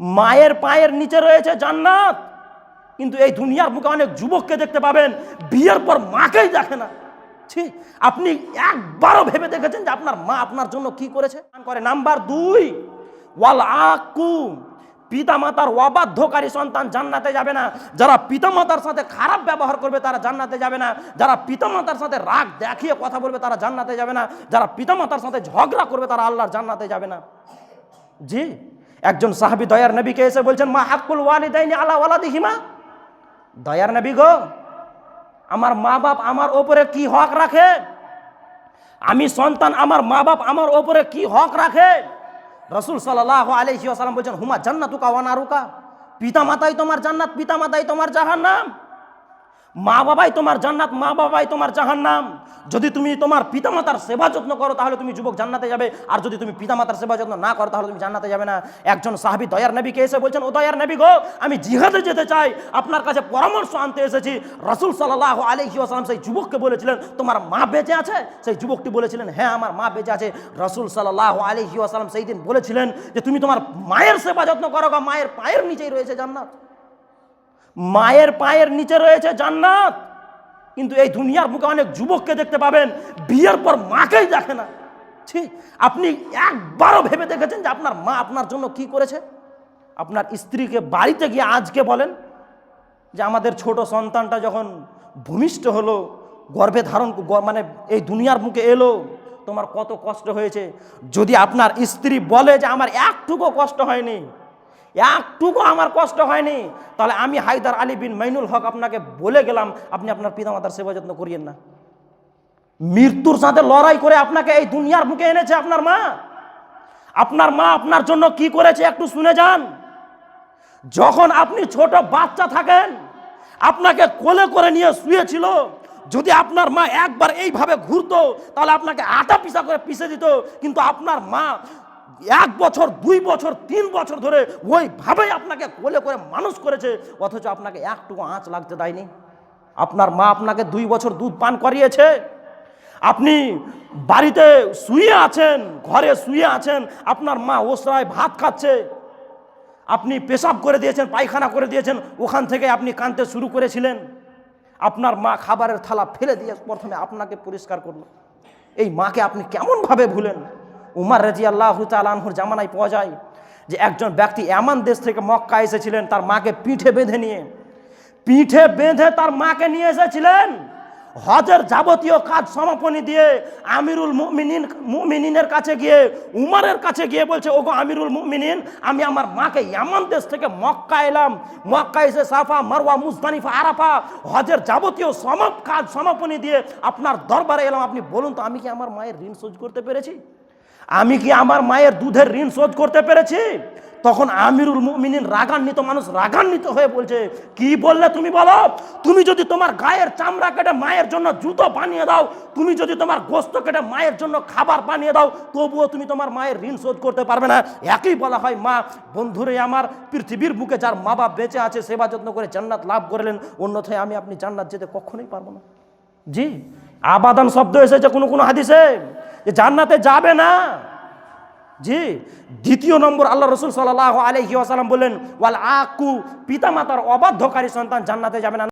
মায়ের পায়ের নিচে রয়েছে জান্নাত। কিন্তু এই দুনিয়ার মুখে অনেক যুবককে দেখতে পাবেন, বিয়ের পর মাকেই দেখে না। ছি, আপনি একবারও ভেবে দেখেছেন যে আপনার মা আপনার জন্য কি করেছে? করে। নাম্বার দুই, ওয়াল আকু পিতামাতার অবাধ্যকারী সন্তান জান্নাতে যাবে না। যারা পিতামাতার সাথে খারাপ ব্যবহার করবে, তারা জান্নাতে যাবে না। যারা পিতামাতার সাথে রাগ দেখিয়ে কথা বলবে, তারা জান্নাতে যাবে না। যারা পিতামাতার সাথে ঝগড়া করবে, তারা আল্লাহর জান্নাতে যাবে না। জি একজন সাহাবি দয়ার নবীকে এসে বলছেন, মা হাক্কুল ওয়ালিদাইনি আলা ওয়ালাদিহিমা? দয়ার নবী গো, আমার মা বাপ আমার ওপরে কি হক রাখে? আমি সন্তান, আমার মা বাপ আমার ওপরে কি হক রাখে? রসুল সাল্লাহ আলহিউসালাম বলছেন, হুমা জান্নাতুকা ওয়ানারুকা পিতা মাতাই তোমার জান্নাত পিতা মাতাই তোমার জাহান্নাম? মা বাবাই তোমার জান্নাত, মা বাবাই তোমার জাহান্নাম। যদি তুমি তোমার পিতামাতার সেবা যত্ন করো, তাহলে তুমি যুবক জান্নাতে যাবে। আর যদি তুমি পিতামাতার সেবা যত্ন না করো, তাহলে তুমি জান্নাতে যাবে না। একজন সাহাবি দয়ার নবীকে এসে বলছেন, ও দয়ার নবী গো, আমি জিহাদে যেতে চাই। আপনার কাছে পরামর্শ আনতে এসেছি। রসুল সাল্লাহ আলহি আসালাম সেই যুবককে বলেছিলেন, তোমার মা বেঁচে আছে? সেই যুবকটি বলেছিলেন হ্যাঁ আমার মা বেঁচে আছে। রসুল সাল্লাহ আলহি আসালাম সেই দিন বলেছিলেন যে, তুমি তোমার মায়ের সেবা যত্ন করো মায়ের পায়ের নিচেই রয়েছে জান্নাত। মায়ের পায়ের নিচে রয়েছে জান্নাত। কিন্তু এই দুনিয়ার মুখে অনেক যুবককে দেখতে পাবেন, বিয়ের পর মাকেই দেখে না। ঠিক আপনি একবারও ভেবে দেখেছেন যে আপনার মা আপনার জন্য কি করেছে? আপনার স্ত্রীকে বাড়িতে গিয়ে আজকে বলেন যে আমাদের ছোট সন্তানটা যখন ভূমিষ্ঠ হলো, গর্ভে ধারণ মানে এই দুনিয়ার মুখে এলো, তোমার কত কষ্ট হয়েছে। যদি আপনার স্ত্রী বলে যে আমার একটুকু কষ্ট হয়নি একটুকু আমার কষ্ট হয়নি। তাহলে আমি হায়দার আলী বিন মাইনুল হক আপনাকে বলে গেলাম, আপনি আপনার পিতামাতার সেবা যত্ন করিয়েন না। মৃত্যুর সাথে লড়াই করে আপনাকে এই দুনিয়ার মুখে এনেছে আপনার মা। আপনার মা আপনার জন্য কি করেছে একটু শুনে যান। যখন আপনি ছোট বাচ্চা থাকেন, আপনাকে কোলে করে নিয়ে শুয়েছিল, যদি আপনার মা একবার এইভাবে ঘুরতো, তাহলে আপনাকে আটা পিসা করে পিষে দিত, কিন্তু আপনার মা এক বছর, দুই বছর, তিন বছর ধরে ওইভাবেই আপনাকে কোলে করে মানুষ করেছে, অথচ আপনাকে একটুকু আঁচ লাগতে দেয়নি। আপনার মা আপনাকে দুই বছর দুধ পান করিয়েছে। আপনি বাড়িতে শুয়ে আছেন, ঘরে শুয়ে আছেন, আপনার মা ওসরায় ভাত খাচ্ছে। আপনি পেশাব করে দিয়েছেন, পায়খানা করে দিয়েছেন, ওখান থেকে আপনি কানতে শুরু করেছিলেন। আপনার মা খাবারের থালা ফেলে দিয়ে প্রথমে আপনাকে পরিষ্কার করল। এই মাকে আপনি কেমনভাবে ভুলেন? উমার রাজি আল্লাহ তালানহুর জামানায় পাওয়া যায় যে একজন ব্যক্তি এমন দেশ থেকে মক্কা এসেছিলেন, তার মাকে পিঠে বেঁধে নিয়ে। পিঠে বেঁধে তার মাকে নিয়ে এসেছিলেন। হজের যাবতীয় কাজ সমাপনী দিয়ে আমিরুল মুমিনিন, মুমিনিনের কাছে গিয়ে, উমারের কাছে গিয়ে বলছে, ওগো আমিরুল মুমিনিন, আমি আমার মাকে এমন দেশ থেকে মক্কা এলাম। মক্কা এসে সাফা, মারওয়া মুজদানিফা আরাফা, হজের যাবতীয় সমাপ কাজ সমাপনী দিয়ে আপনার দরবারে এলাম। আপনি বলুন তো, আমি কি আমার মায়ের ঋণ শোধ করতে পেরেছি? আমি কি আমার মায়ের দুধের ঋণ শোধ করতে পেরেছি? তখন আমিরুল মুমিনিন রাগান্বিত মানুষ রাগান্বিত হয়ে বলছে, কি বললে তুমি বলো? তুমি যদি তোমার গায়ের চামড়া কেটে মায়ের জন্য জুতো বানিয়ে দাও, তুমি যদি তোমার গোস্ত কেটে মায়ের জন্য খাবার বানিয়ে দাও, তবুও তুমি তোমার মায়ের ঋণ শোধ করতে পারবে না। একই বলা হয়, মা, বন্ধুরে, আমার পৃথিবীর বুকে যার মা বাপ বেঁচে আছে, সেবা যত্ন করে জান্নাত লাভ করলেন, অন্যথায় আমি আপনি জান্নাত যেতে কখনোই পারব না। জি, আবাদান শব্দ এসেছে কোনো কোনো হাদিসে। যে জান্নাতে যাবে না। জি, দ্বিতীয় নম্বর আল্লাহ রসুল সাল্লাহ আলহি আসালাম বললেন, ওয়াল আকু পিতামাতার অবাধ্যকারী সন্তান জান্নাতে যাবে না।